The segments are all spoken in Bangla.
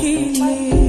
He.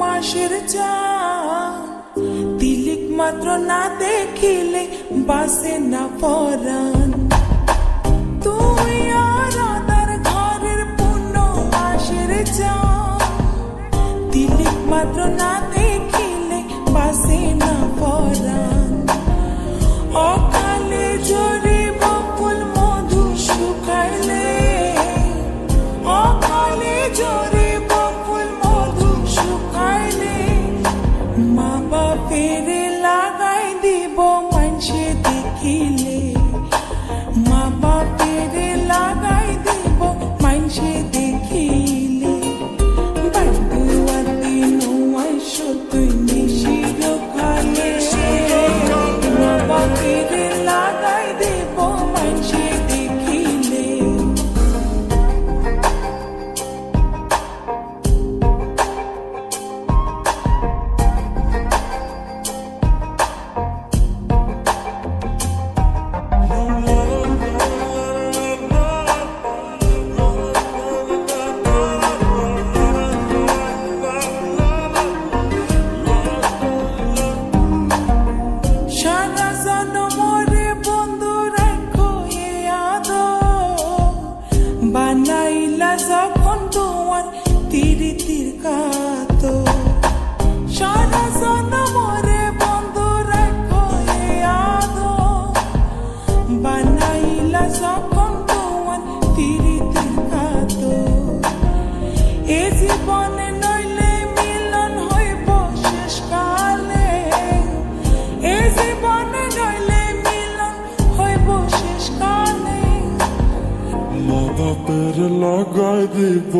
মাসের চান তিলিক মাত্র না দেখিলে বাসে না পরান তুই bom জীবনে নইলে মিলন হইব শেষ কালে এ জীবনে নইলে মিলন হইব শেষ কালে মা বাপের লাগাই দিব